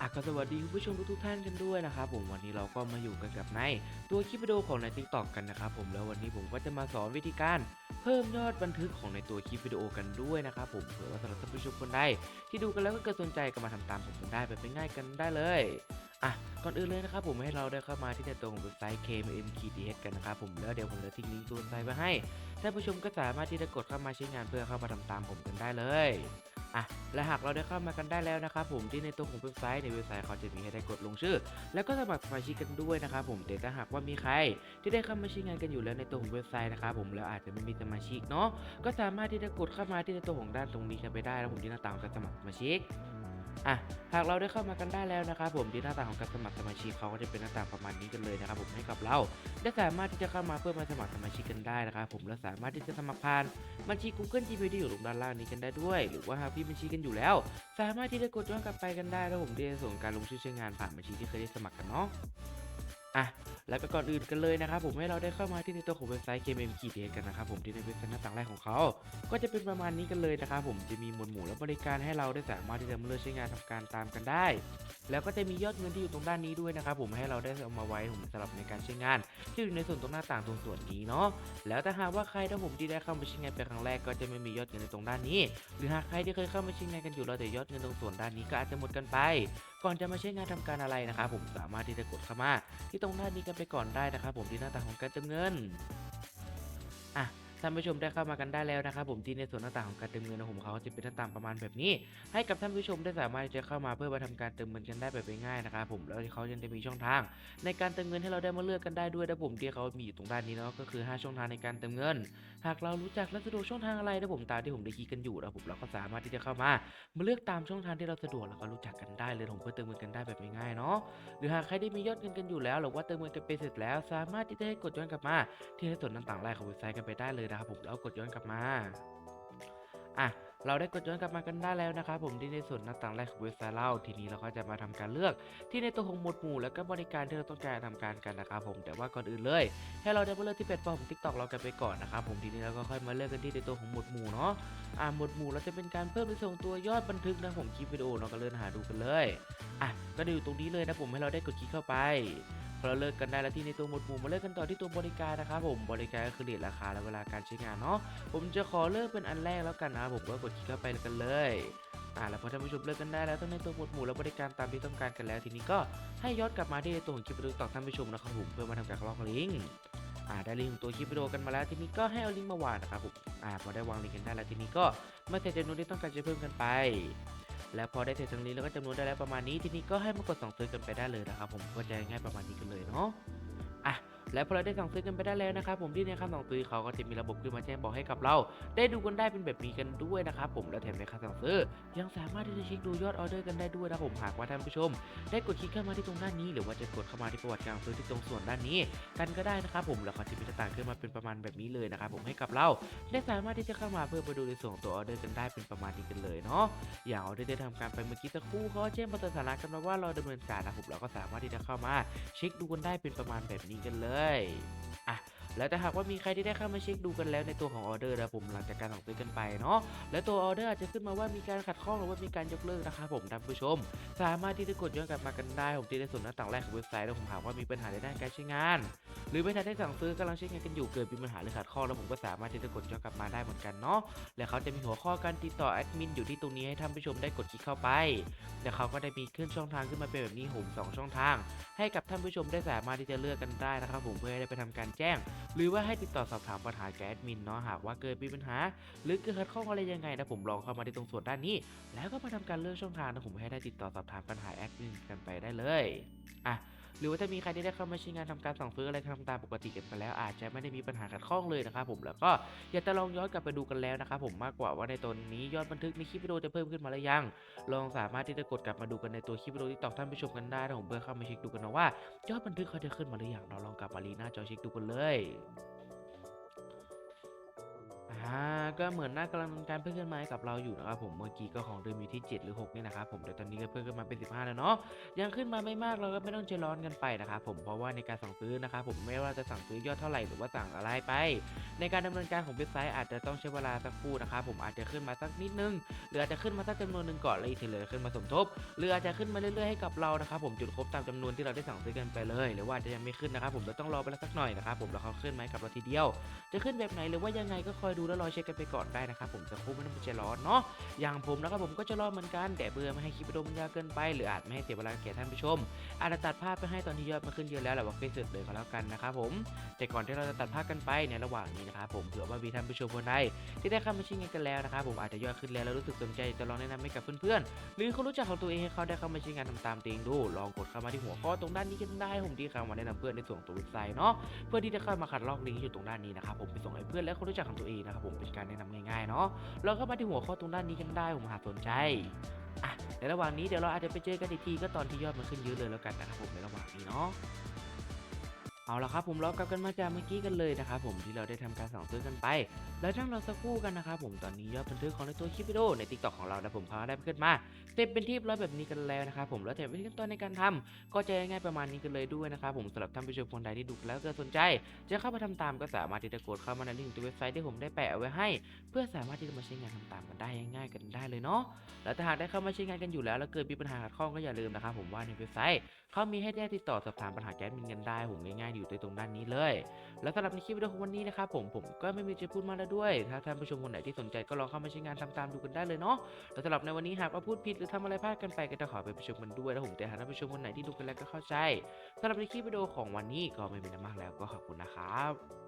อะก็สวัสดีคุณผู้ชมทุกท่านกันด้วยนะครับผมวันนี้เราก็มาอยู่กันกับในตัวคลิปวิดีโอของใน t ิ k t o k กันนะครับผมแล้ววันนี้ผมก็จะมาสอนวิธีการเพิ่มยอดบันทึกของในตัวคลิปวิดีโอกันด้วยนะครับผมเผื่อว่าสำหรับท่านผู้ชมคนใดที่ดูกันแล้วก็เกิดสนใจก็มาทำตามผมกันได้แบบง่ายกันได้เลยอะก่อนอื่นเลยนะครับผมให้เราได้เข้ามาที่ในตัวของเว็บไซต์ KMM-TH กันนะครับผมแล้วเดี๋ยวผมจะทิ้งลิงก์ตัวเว็บไซต์ไว้ให้ท่านผู้ชมก็สามารถที่จะกดเข้ามาใช้งานเพื่อเข้ามาทำตามผมกันได้เลย อะและหากเราได้เข้ามากันได้แล้วนะครับผมที่ในตัวของเว็บไซต์ในเว็บไซต์เขาจะมีให้ได้กดลงชื่อ แล้วก็สมัครสมาชิกกันด้วยนะครับผมแต่ถ้าหากว่ามีใคร ที่ได้เข้ามาใช้งานกันอยู่แล้วในตัวของเว็บไซต์นะครับผมแล้วอาจจะไม่มีสมาชิกเนาะก็สามารถที่จะกดเข้ามาที่ในตัวของด้านตรงนี้กันไปได้แล้วผมที่หน้าต่างการสมัครสมาชิกอะหากเราได้เข้ามากันได้แล้วนะครับผมที่หน้าต่างของการสมัครสมาชิกเขาก็จะเป็นหน้าต่างประมาณนี้กันเลยนะครับผมให้กับเรา ได้สามารถที่จะเข้ามาเพื่อมาสมัครสมาชิกกันได้นะครับผมและสามารถที่จะสมัครผ่านบัญชี Google Gmail ที่อยู่ตรงด้านล่างนี้กันได้ด้วย หรือว่าหากพี่บัญชีกันอยู่แล้ว สามารถที่จะกดย้อนกลับไปกันได้แล้วผมจะส่งการลงชื่อใช้งานผ่านบัญชีที่เคยได้สมัครกันเนาะ อะแล้วไปก่อนอื่นกันเลยนะครับผมให้เราได้เข้ามาที่ในตัวของเว็บไซต์ KMM ขีดเกันนะครับผมที่ในเว็บไซต์หน้าต่างแรกของเขา ก็จะเป็นประมาณนี้กันเลยนะครับผมจะมีหมวดหมู่และบริการให้เราได้สามารถที่จะมาเลือกใช้งานทำการตามกันได้ แล้วก็จะมียอดเงินที่อยู่ตรงด้านนี้ด้วยนะครับผมให้เราได้เอามาไว้ผมสำหรับในการใช้งาน ที่อยู่ในส่วนตรงหน้าต่างตรงส่วนนี้เนาะแล้วถ้าหากว่าใครถ้าผมที่ได้เข้ามาใช้งานเป็นครั้งแรกก็จะไม่มียอดเงินในตรงด้านนี้ หรือหากใครที่เคยเข้ามาใช้งานกันอยู่แล้วแต่ยอดเงินตรงส่วนด้านนี้ก็อาจจะหมดกันไปก่อนจะมาใช้งานทำการอะไรนะครับผมสามารถที่จะกดเข้ามาที่ตรงด้านนี้กันไปก่อนได้นะครับผมที่หน้าตาของการเติมเงิน ท่านผู้ชมได้เข้ามากันได้แล้วนะครับผมที่ในส่วนหน้าต่างของการเติมเงินของผมเขาจะเป็นหน้าต่างประมาณแบบนี้ ให้กับท่านผู้ชมได้สามารถจะเข้ามาเพื่อมาทำการเติมเงินกันได้แบบง่ายๆนะครับผมแล้วเขายังจะมีช่องทาง ในการเติมเงินให้เราได้มาเลือกกันได้ด้วยนะผมที่เขามีอยู่ตรงด้านนี้เนาะก็คือ 5 ช่องทางในการเติมเงิน หากเรารู้จักและสะดวกช่องทางอะไรนะผมตามที่ผมได้คีกันอยู่นะผมเราก็สามารถที่จะเข้ามามาเลือกตามช่องทางที่เราสะดวกแล้วก็รู้จักกันได้เลยผมเพื่อเติมเงินกันได้แบบง่ายๆเนาะหรือหากใครได้มียอดเงินกันอยู่แล้ว หรือว่าเติมเงินกันไปเสร็จแล้ว สามารถที่จะให้กดย้อนกลับมา ที่ในส่วนต่างๆแรกของเว็บไซต์กันไปได้เลยนะครับผมแล้วกดย้อนกลับมาอะเราได้กดย้อนกลับมากันได้แล้วนะครับผมที่ในส่วนหน้าต่างแรกของเว็บไซต์เราทีนี้เราก็จะมาทำการเลือกที่ในตัวของหมวดหมู่ แล้วก็บริการที่เราต้องการทำการกันนะครับผมแต่ว่าก่อนอื่นเลย ให้เราได้มาเลือกที่แพลตฟอร์มของ TikTok เรากันไปก่อนนะครับผมทีนี้เราก็ค่อยมาเลือกกันที่ในตัวของหมวดหมู่เนาะอ่าหมวดหมู่เราจะเป็นการเพิ่มในส่วนของตัวยอดบันทึกนะผมคลิปวิดีโอเราก็เลื่อนหาดูกันเลยอะก็ด้อยู่ตรงนี้เลยนะผมให้เราได้กดคลิกเข้าไป พอเราเลิกกันได้แล้วที่ในตัวหมวดหมู่มาเลิกกันต่อที่ตัวบริการนะครับผมบริการก็คือเรทราคาและเวลาการใช้งานเนาะผมจะขอเลิกเป็นอันแรกแล้วกันนะผมก็กดคลิกเข้าไปกันเลยอ่าแล้วพอท่านผู้ชมเลิกกันได้แล้วทั้งในตัวหมวดหมู่และบริการตามที่ต้องการกันแล้ว ทีนี้ก็ให้ย้อนกลับมาที่ในตัวของคลิปดูต่อท่านผู้ชมนะครับผมเพื่อมาทำการล็อกลิงก์ อ่าได้ลิงก์ของตัวคลิปวิดีโอกันมาแล้วทีนี้ก็ให้เอาลิงก์มาวางนะครับผมอ่าพอได้วางลิงก์กันได้แล้วทีนี้ก็มาใส่จำนวนที่ต้องการจะเพิ่มกันไป แล้วพอได้เสร็จตรงนี้แล้วก็จำนวนได้แล้วประมาณนี้ทีนี้ก็ให้มากดสั่งซื้อกันไปได้เลยนะครับผมก็จะง่ายประมาณนี้กันเลยเนาะอะ แล้วพอเราได้สั่งซื้อกันไปได้แล้วนะครับผมที่ในคำสั่งซื้อเขาก็จะมีระบบขึ้นมาแจ้งบอกให้กับเรา ได้ดูกันได้เป็นแบบนี้กันด้วยนะครับผมแล้วแถมในคำสั่งซื้อ ยังสามารถที่จะเช็คดูยอดออเดอร์กันได้ด้วยนะผมหากว่าท่านผู้ชม ได้กดคลิกเข้ามาที่ตรงด้านนี้ หรือว่าจะกดเข้ามาที่ประวัติการซื้อที่ตรงส่วนด้านนี้ กันก็ได้นะครับผมแล้วเขาจะมีต่างขึ้นมาเป็นประมาณแบบนี้เลยนะครับผมให้กับเรา ได้สามารถที่จะเข้ามาเพื่อไปดูในส่วนของตัวออเดอร์กันได้เป็นประมาณนี้กันเลยเนาะอย่างเราได้ทำการไปเมื่อกี้สักครู่เขาแจ้งประสถานะกันมาว่าเราดำเนินการนะผมเราก็สามารถที่จะเข้ามา เช็คดูกันได้เป็นประมาณแบบนี้กันเลยอะ แล้วแต่หากว่ามีใครที่ได้เข้ามาเช็คดูกันแล้วในตัวของออเดอร์นะผมหลังจากการสั่งซื้อกันไปเนาะและตัวออเดอร์อาจจะขึ้นมาว่ามีการขัดข้องหรือว่ามีการยกเลิกนะครับผมท่านผู้ชม สามารถที่จะกดย้อนกลับมากันได้ผมที่ในส่วนหน้าต่างแรกของเว็บไซต์แล้วผมหากว่ามีปัญหาในด้านการใช้งาน หรือไม่ทันได้สั่งซื้อกำลังใช้งานกันอยู่เกิดมีปัญหาหรือขัดข้องแล้วผมก็สามารถที่จะกดย้อนกลับมาได้เหมือนกันเนาะและเขาจะมีหัวข้อการติดต่อแอดมินอยู่ที่ตรงนี้ให้ท่านผู้ชมได้กดคลิกเข้าไปแล้วเขาก็ได้มีขึ้นช่องทางขึ้นมาเป็นแบบนี้ผมสองช่องทาง ให้กับท่านผู้ชมได้สามารถที่จะเลือกกันได้นะครับผมเพื่อให้ได้ไปทำการแจ้งหรือว่าให้ติดต่อสอบถามปัญหาแก๊สมินเนาะหากว่าเกิดมีปัญหา หรือเกิดขัดข้องอะไรยังไงนะผมลองเข้ามาที่ตรงส่วนด้านนี้ แล้วก็มาทำการเลือกช่องทางนะผมให้ได้ติดต่อสอบถามปัญหาแอดมินกันไปได้เลยอะ หรือว่าถ้ามีใครที่ได้เข้ามาใช้งานทำการสั่งซื้ออะไรทำตามปกติกันไปแล้ว อาจจะไม่ได้มีปัญหาขัดข้องเลยนะครับผมแล้วก็อยากจะลองย้อนกลับไปดูกันแล้วนะครับผมมากกว่าว่าในตอนนี้ยอดบันทึกในคลิปวิดีโอจะเพิ่มขึ้นมาหรือยัง ลองสามารถที่จะกดกลับมาดูกันในตัวคลิปวิดีโอที่ตอกท่านผู้ชมกันได้นะผมเพื่อเข้ามาเช็คดูกันนะว่ายอดบันทึกเขาจะขึ้นมาหรือยังเราลองกลับมารีหน้าจอเช็คดูกันเลย อ่าก็เหมือนหน้ากำลังดำเนินการเพิ่มขึ้นมาให้กับเราอยู่นะครับผมเมื่อกี้ก็ของเดิมอยู่ที่ 7 หรือ6เนี่ยนะครับผมแต่ตอนนี้ก็เพิ่มขึ้นมาเป็น 15 แล้วเนาะยังขึ้นมาไม่มากเราก็ไม่ต้องใจร้อนกันไปนะครับผมเพราะว่าในการสั่งซื้อนะครับผมไม่ว่าจะสั่งซื้อยอดเท่าไหร่หรือว่าสั่งอะไรไป ในการดำเนินการของเว็บไซต์อาจจะต้องใช้เวลาสักครู่นะครับผมอาจจะขึ้นมาสักนิดนึงหรืออาจจะขึ้นมาสักจำนวนหนึ่งก่อนแล้วอีกทีเหลยขึ้นมาสมทบหรืออาจจะขึ้นมาเรื่อยๆให้กับเรานะครับผมจุดครบตามจำนวนที่เราได้สั่งซื้อกันไปเลย หรือว่าจะยังไม่ขึ้นนะครับผมเราต้องรอไปสักหน่อยนะครับผมแล้วเขาขึ้นมาให้กับเราทีเดียว จะขึ้นแบบไหนหรือว่ายังไงก็คอยดูแล้วรอเช็คกันไปก่อนได้นะครับผมจะคู่ไม่ต้องไปใจร้อนเนาะอย่างผมนะครับผมก็จะรอเหมือนกัน แต่เพื่อไม่ให้คลิปวิดีโอมันยาวเกินไป หรืออาจไม่ให้เสียเวลาแก่ท่านผู้ชม อาจจะตัดภาพไปให้ตอนที่ยอดมันขึ้นเยอะแล้วแหละว่าเป็นสุดเลยก็แล้วกันนะครับผมแต่ก่อนที่เราจะตัดภาพกันไปในระหว่างนี้นะครับผมเผื่อว่ามีท่านผู้ชมคนใดที่ได้เข้ามาชิงเงินกันแล้วนะครับผมอาจจะยอดขึ้นแล้วแล้วรู้สึกสนใจจะลองแนะนำให้กับเพื่อนๆหรือคนรู้จักของตัวเองให้เขาได้เข้ามาใช้งานทำตามตัวเองดู ลองกดเข้ามาที่หัวข้อตรงด้านนี้กันได้ผมที่เข้ามาแนะนำเพื่อนในส่วนตัวเว็บไซต์เนาะเพื่อที่จะเข้ามาคัดลอกลิงก์อยู่ตรงด้านนี้นะครับผมไปส่งให้เพื่อนและคนรู้จักของตัวเองนะครับผมเป็นการแนะนำง่ายๆเนาะเราเข้ามาที่หัวข้อตรงด้านนี้กันได้ผมหากสนใจอะในระหว่างนี้เดี๋ยวเราอาจจะไปเจอกันอีกทีก็ตอนที่ยอดมันขึ้นเยอะเลยแล้วกันนะครับผมในระหว่างนี้เนาะ เอาละครับผมเรากลับกันมาจากเมื่อกี้กันเลยนะครับผมที่เราได้ทำการสั่งซื้อกันไป แล้วทั้งเราสักครู่กันนะครับผมตอนนี้ยอดบันทึกของในตัวคลิปวิดีโอใน t ิ k t o k ของเรานะผมพาได้ขึ้นมาเต็มเป็นที่ร้อยแบบนี้กันแล้วนะครับผมแล้วแถมวิธีขั้นตอนในการทำก็จะง่ายประมาณนี้กันเลยด้วยนะครับผมสำหรับท่านผู้ชมคนใดที่ดูแล้วเกิดสนใจ จะเข้ามาทำตามก็สามารถที่จะกดเข้ามาในลิงก์ตัวเว็บไซต์ที่ผมได้แปะเอาไว้ให้ เพื่อสามารถที่จะมาใช้งานทำตามกันได้ง่ายๆกันได้เลยเนาะแล้วถ้าหากได้เข้ามาใช้งานกันอยู่แล้วแล้วเกิดมีปัญหาขัดข้องก็อย่าลืมนะครับผมว่าในเว็บไซต์เขามีให้ได้ติดต่อสอบถามปัญหาแก๊สมินกันได้ผมง่ายๆอยู่ตรงด้านนี้เลย แล้วสำหรับในคลิปวิดีโอของวันนี้นะครับผมผมก็ไม่มีจะพูดมากแล้วด้วย ถ้าท่านผู้ชมคนไหนที่สนใจก็ลองเข้ามาใช้งานทำตามดูกันได้เลยเนาะแล้วสำหรับในวันนี้หากว่าพูดผิดหรือทำอะไรพลาดกันไปก็จะขอไปประชุมกันด้วยแล้วผมแต่หากท่านผู้ชมคนไหนที่ดูกันแล้วก็เข้าใจสำหรับในคลิปวิดีโอของวันนี้ก็ไม่มีอะไรมากแล้วก็ขอบคุณนะครับ